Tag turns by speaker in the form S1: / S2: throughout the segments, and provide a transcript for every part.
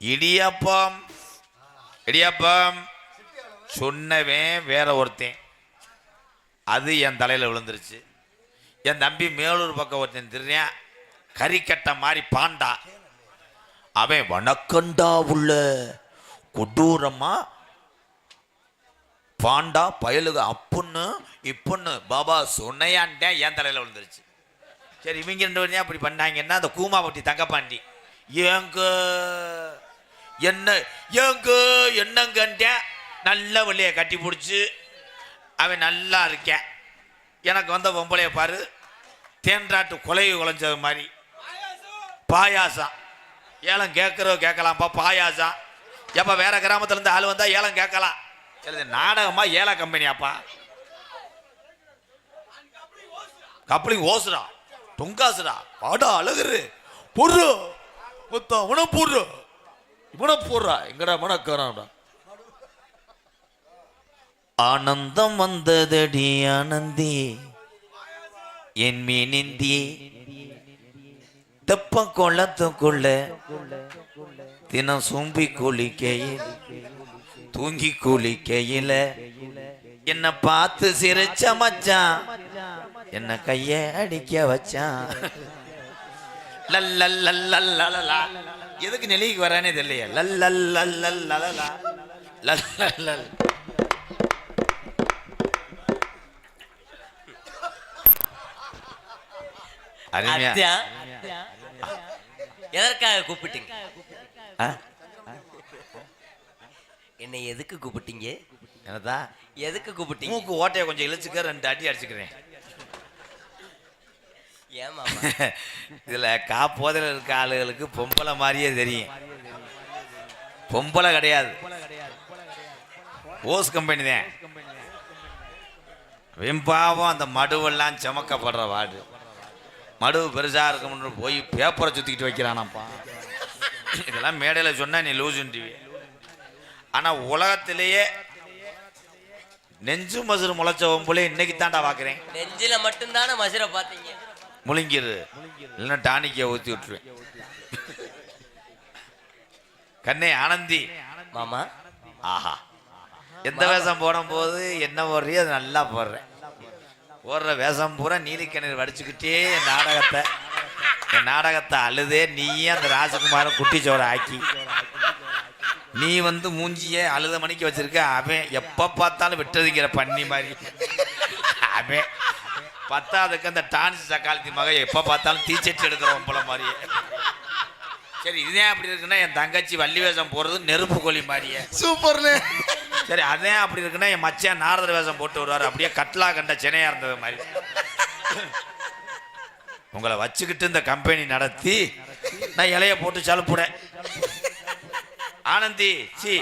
S1: இடியாப்பம். இடியாப்பம். சொன்னவன் வேற ஒருத்தன். அது என் தலையில் விழுந்துருச்சு. என் தம்பி மேலூர் பக்கம் ஒருத்தன் திரியான் கறிக்கட்டை மாதிரி பாண்டா. அவன் வணக்கண்டா உள்ள. கொடூரமா பாண்டா பயலுக அப்புன்னு இப்புன்னு பாபா சொன்னையான்ட்டேன் என் தலையில் விழுந்துருச்சு. சரி இவங்க ரெண்டு பேரும் அப்படி பண்ணாங்கன்னா அந்த கூமாப்பட்டி தங்கப்பாண்டி. எங்க என்ன? ஏங்க என்னங்கன்ட்டேன் நல்ல வழியை கட்டி பிடிச்சி அவன் நல்லா இருக்கேன் எனக்கு வந்த பொம்பளைய பாரு தேன்றாட்டு கொலையை குலைஞ்சது மாதிரி. பாயாசம். ஏலம் கேட்குறோ கேட்கலாம்ப்பா பாயாசம். எப்போ வேற கிராமத்துலேருந்து ஆள் வந்தால் ஏலம் கேட்கலாம். இது நாடகமா ஏல கம்பெனியாப்பா? கப்ளிங் ஓசுடா தொங்காசுடா பாடா அழகுரு பொரு மொத்தம் அவனை போடுற இவனை போடுறா. எங்கடா மனக்காரான்டா ஆனந்தம் வந்ததடி ஆனந்தி. என் மீனிந்தி. தெப்ப குளத்துக்குள்ள தினம் சூம்பி குளிக்கையில் தூங்கி குளிக்கையில. என்ன பார்த்து சிரிச்ச மச்சான். என்ன கைய அடிக்க வச்சான். லல்லல்லல்லல்லலலா. எதுக்கு நெல்லிக்கு வரானே தெரியலையே. லல்லல்லல்லலலா. லல்லல்லல். அருமையா.
S2: அத்தியா எதற்காக கூப்பிட்டீங்க? என்னை எதுக்கு கூப்பிட்டீங்க?
S1: என்னதா?
S2: எதுக்கு கூப்பிட்டீங்க?
S1: மூக்கு ஓட்டையை கொஞ்சம் இழுச்சுக்க ரெண்டு அடி அடிச்சுக்கிறேன்.
S2: ஏன் மாமா
S1: இதுல காப்போதையில் இருக்க ஆளுகளுக்கு பொம்பளை மாதிரியே தெரியும். பொம்பளை கிடையாது. ஓஸ் கம்பெனி தான். வெம்பாவம் அந்த மடுவெல்லாம் சுமக்கப்படுற வார்டு. மடுவு பெருசா இருக்கும்னு போய் பேப்பரை சுத்திக்கிட்டு வைக்கிறானாப்பா இதெல்லாம் மேடையில் சொன்னா நீ லூசுன்றிவி ஆனா உலகத்திலேயே நெஞ்சு மசுறு முளைச்ச பொம்பளை இன்னைக்கு தாண்டா பார்க்குறேன்
S2: நெஞ்சில மட்டும்தானே மசுரை பார்த்தீங்க?
S1: முழுங்கிரு. இல்லைன்னா டானிக்கை ஊற்றி விட்டுருவேன். கண்ணே ஆனந்தி.
S2: மாமா.
S1: ஆஹா. எந்த வேஷம் போடும் போது என்ன போடுறியோ அது நல்லா போடுறேன். போடுற வேஷம் பூரா நீலிக்கிணறு வடிச்சுக்கிட்டே என் நாடகத்தை என் நாடகத்தை அழுதே நீயே அந்த ராஜகுமாரன் குட்டிச்சோரை ஆக்கி. நீ வந்து மூஞ்சியே அழுத மணிக்கு வச்சிருக்க அவன் எப்போ பார்த்தாலும் விட்டதுங்கிற பண்ணி மாதிரி. அவன் பத்தாவதுக்கு அந்த டான்ஸ் சக்காலத்தி மக எப்போ பார்த்தாலும் தீச்சட்டி எடுக்கிறவன் போல மாதிரியே. சரி இதே அப்படி இருக்குன்னா என் தங்கச்சி வள்ளி வேஷம் போடுறது நெருப்பு கோழி மாதிரியே.
S3: சூப்பர்ண்ணே
S1: சரி அதே அப்படி இருக்குன்னா என் மச்சான் நாரதர் வேஷம் போட்டு வருவார். அப்படியே கட்லா கண்ட சென்னையா இருந்தது மாதிரி. உங்களை வச்சுக்கிட்டு இந்த கம்பெனி நடத்தி நான் இலைய போட்டு சலுப்புடேன் ஆனந்தி சி.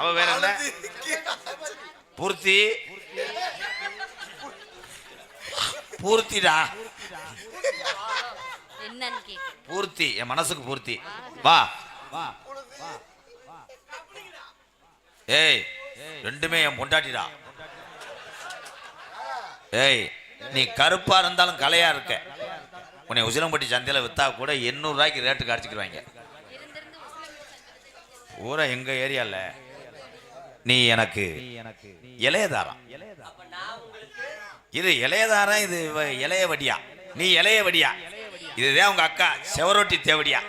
S1: அவ வேற பூர்த்தி பூர்த்திடா. பூர்த்தி என் மனசுக்கு பூர்த்தி. வா. ஏய் ரெண்டுமே என் பொண்டாட்டிடா. ஏய் நீ கருப்பா இருந்தாலும் கலையா இருக்க. உன்னை உசிலம்பட்டி சந்தையில வித்தா கூட எண்ணூறு ரூபாய்க்கு ரேட்டுக்கு அடிச்சுக்கிடுவாங்க பூரா எங்க ஏரியால? நீ எனக்கு இளையதாரம் இது இளையதாரம் இது இளைய வடியா நீ இளைய வடியா இதுதான் உங்க அக்கா செவரொட்டி தேவடியா.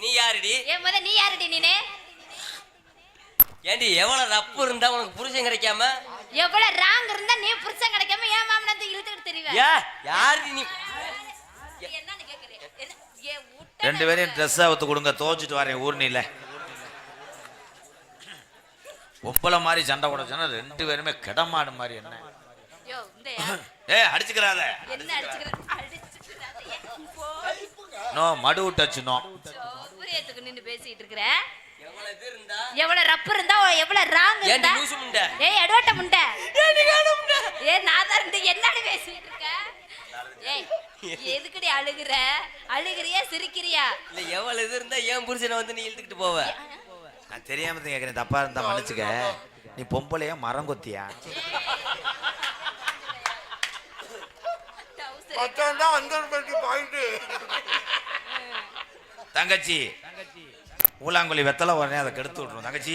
S2: நீ யாருடி?
S4: நீ யாருடி நீனு?
S2: ஏண்டி எவ்வளவு ரப்பு இருந்தா உனக்கு புருஷன் கிடைக்காம?
S4: எவ்வளவு ராங் இருந்தா நீ புருஷன் கிடைக்காம ஏன் மாமனத்தை இழுத்துக்கிட்டு தெரியுவ?
S2: ஏ யாருடி நீ?
S1: ரெண்டு பேரையும் ட்ரெஸ் அவுத்து கொடுங்க. துவச்சிட்டு வரேன் ஊர்னில ஒப்பளை மாதிரி சண்டை கூட சொன்னா ரெண்டு பேருமே கிடமாடு மாதிரி என்ன? ஏ அடிச்சுக்கிறாத. நோ மடு டச் நோ.
S4: சோபரியத்துக்கு நின்னு பேசிட்டு இருக்கிற.
S2: எவ்வளவு இது இருந்தா?
S4: எவ்வளவு ரப்பு இருந்தா எவ்வளவு ராங் இருந்தா? ஏய் எடோட்ட முண்டை. ஏ நான் தான் இருந்து என்னடி பேசிட்டு இருக்க? ஏய் எதுக்குடி அழுகுற? அழுகுறியா சிரிக்கிறியா?
S2: இல்ல எவ்வளவு இது இருந்தா ஏன் புருஷனை வந்து நீ இழுத்துக்கிட்டு போவ?
S1: நான் தெரியாம கேட்குறேன் தப்பா இருந்தா மன்னிச்சுக்க. நீ பொம்பளையா மரம் கொத்தியா?
S3: பாயிண்ட்
S1: தங்கச்சி ஊலாங்குழி வெத்தலை உடனே அதை கெடுத்து விட்டுரும். தங்கச்சி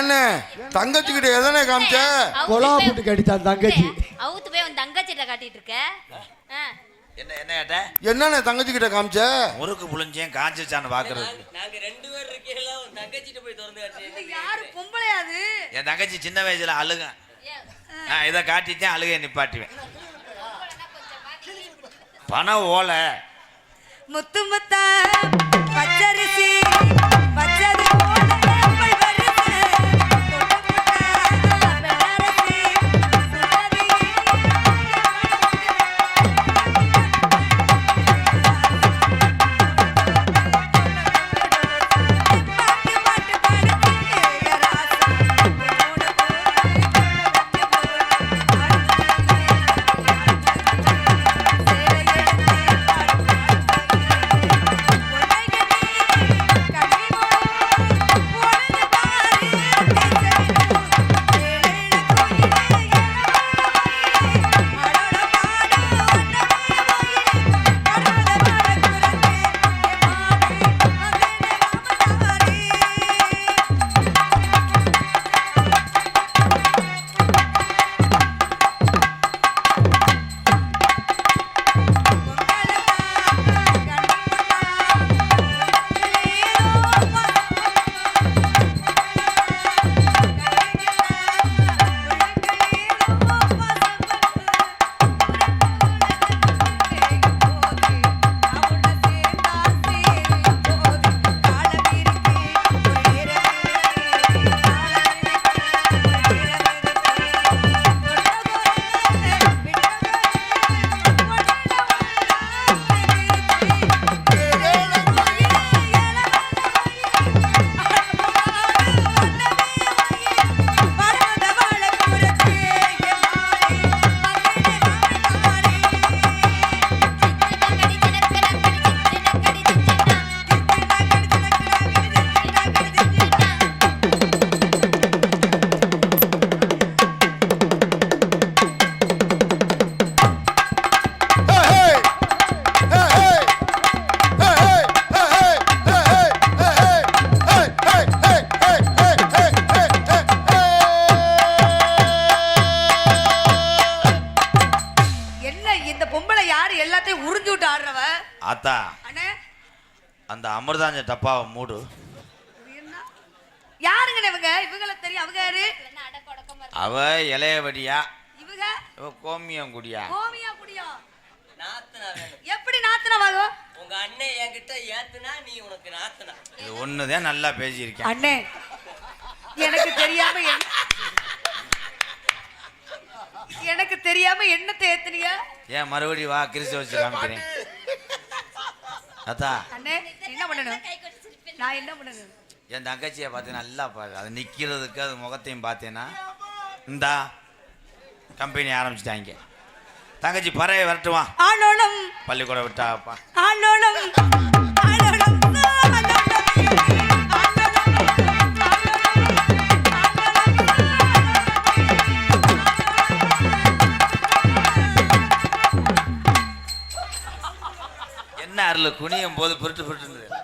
S5: என்ன? தங்கச்சி கிட்ட எதனை காமிச்ச?
S6: கொலா போட்டு கடித்தான் தங்கச்சி.
S4: அவுத்து போய் உன் தங்கச்சிட்ட காட்டிட்டு இருக்க.
S1: என்ன என்ன கேட்ட
S5: என்னண்ணே தங்கச்சி கிட்ட காமிச்ச?
S1: முறுக்கு புளிஞ்சேன் காஞ்சிச்சான்னு பாக்குறது.
S2: நாங்க ரெண்டு பேர் இருக்கீங்களா உன் தங்கச்சிட்ட போய் திறந்து காட்டுறீங்க
S3: யாரு பொம்பளையா அது?
S1: என் தங்கச்சி சின்ன வயசுல அழுக. நான் இதை காட்டிட்டேன் அழுகையை நிப்பாட்டுவேன். பணம் ஓலை.
S3: முத்து முத்தா பச்சரிசி.
S1: ஆத்தா
S3: அண்ணே.
S1: அந்த அமிர்தாஞ்ச டப்பாவை மூடு.
S3: இது என்ன? யாருங்கண்ணே இவங்க? இவங்கள தெரியும். அவங்க யாரு.
S1: அவ இளையவடியா?
S3: இவங்க?
S1: இவ கோமியம் குடியா
S3: கோமியா குடியா?
S2: நாத்தனா வேணும்.
S3: எப்படி நாத்தனவாகும்
S2: உங்க அண்ணன் என்கிட்ட ஏத்துனா நீ உனக்கு நாத்தனா.
S1: இது ஒண்ணுதான் நல்லா பேசியிருக்கேன்.
S3: அண்ணே எனக்கு தெரியாம என்ன- எனக்கு தெரியாம என்னத்தை ஏத்துனிய
S1: ஏன் மறுபடியும் வா கிறிஸ்து வச்சு காமிக்கிறேன். அத்தா.
S3: அண்ணே என்ன பண்ணணும். நான் என்ன பண்ணணும்?
S1: என் தங்கச்சியை பார்த்து நல்லா பாரு. அது நிற்கிறதுக்கு அது முகத்தையும் பார்த்தேன்னா இந்தா கம்பெனி ஆரம்பிச்சிட்டாங்க. தங்கச்சி பறவை வரட்டுமா
S3: ஆளோளம்.
S1: பள்ளிக்கூடம் விட்டாப்பா
S3: ஆளோளம்.
S1: என்ன குனியும் போது புருட்டு புருட்டுன்னு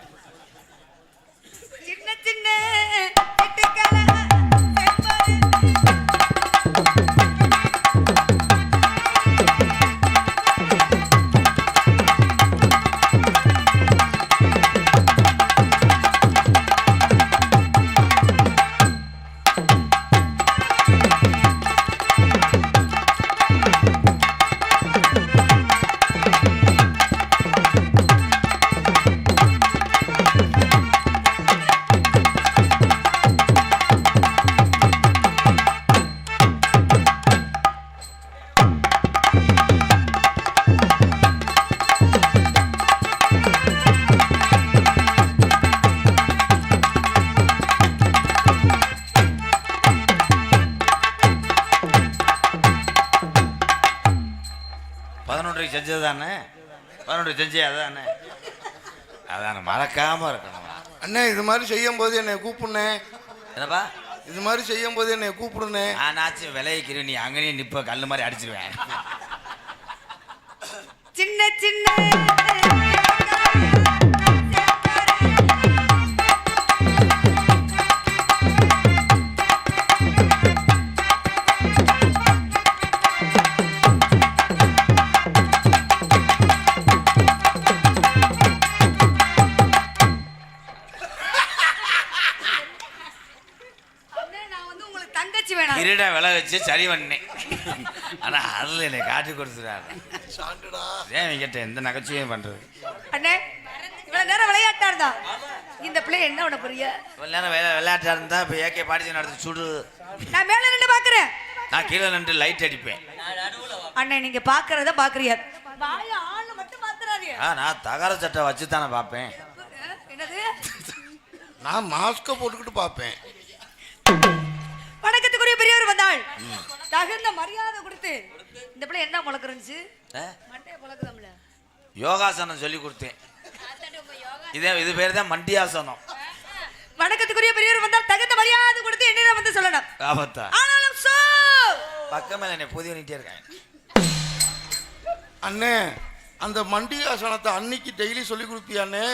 S1: தானே? பதினொன்று செஞ்சு அதானே? அதானே மறக்காம இருக்கணும்.
S5: அண்ணே இது மாதிரி செய்யும் போது என்னை கூப்பிடுனே
S1: என்னப்பா?
S5: இது மாதிரி செய்யும் போது என்னை கூப்பிடுனே
S1: நானாச்சும் விளைவிக்கிறேன் நீ அங்கேயும் நிப்ப கல் மாதிரி அடிச்சிருவேன்.
S3: சின்ன சின்ன.
S1: இருட விலை வச்சு சரி பண்ணேன் ஆனா அதில் என்னை காட்டி கொடுத்துட்டாரு. ஏன் கிட்ட எந்த நகைச்சுவையும் பண்றது?
S3: அண்ணே இவ்வளவு நேரம் விளையாட்டா இருந்தா இந்த பிள்ளை என்ன பண்ண போறீங்க?
S1: இவ்வளவு நேரம் விளையா விளையாட்டா இருந்தா இப்போ ஏகே பாடிச்சு நடத்து சுடு.
S3: நான் மேல நின்று பாக்குறேன்.
S1: நான் கீழே நின்று லைட் அடிப்பேன்.
S2: நான் நடுவுல வா.
S3: அண்ணே நீங்க பாக்குறத பாக்குறீங்க. வாய ஆளு மட்டும்
S1: ஆ நான் தகர சட்டை வச்சு தானே பார்ப்பேன்
S3: என்னது?
S5: நான் மாஸ்கை போட்டுக்கிட்டு பார்ப்பேன்
S3: வந்தாள் தகுந்த மரியாதை கொடுத்து. இந்த பிள்ளை என்ன முளக்குறந்துச்சு
S1: ஆ?
S3: மண்டைய முளக்குதாம்ல
S1: யோகாசனம் சொல்லி கொடுத்தேன். இதே இது பேர் தான் மண்டியாசனம்.
S3: வணக்கத்துக்குரிய பெரியவர் வந்தால் தகுந்த மரியாதை கொடுத்து என்னிடம் வந்து சொல்லணும்.
S1: ஆபத்தா?
S3: ஆனாலும் சோ!
S1: பக்கமே என்னை புதிய பண்ணிட்டே இருக்காங்க.
S5: அண்ணே அந்த மண்டி ஆசனத்தை அன்னைக்கு டெய்லி சொல்லி கொடுப்பியாண்ணே?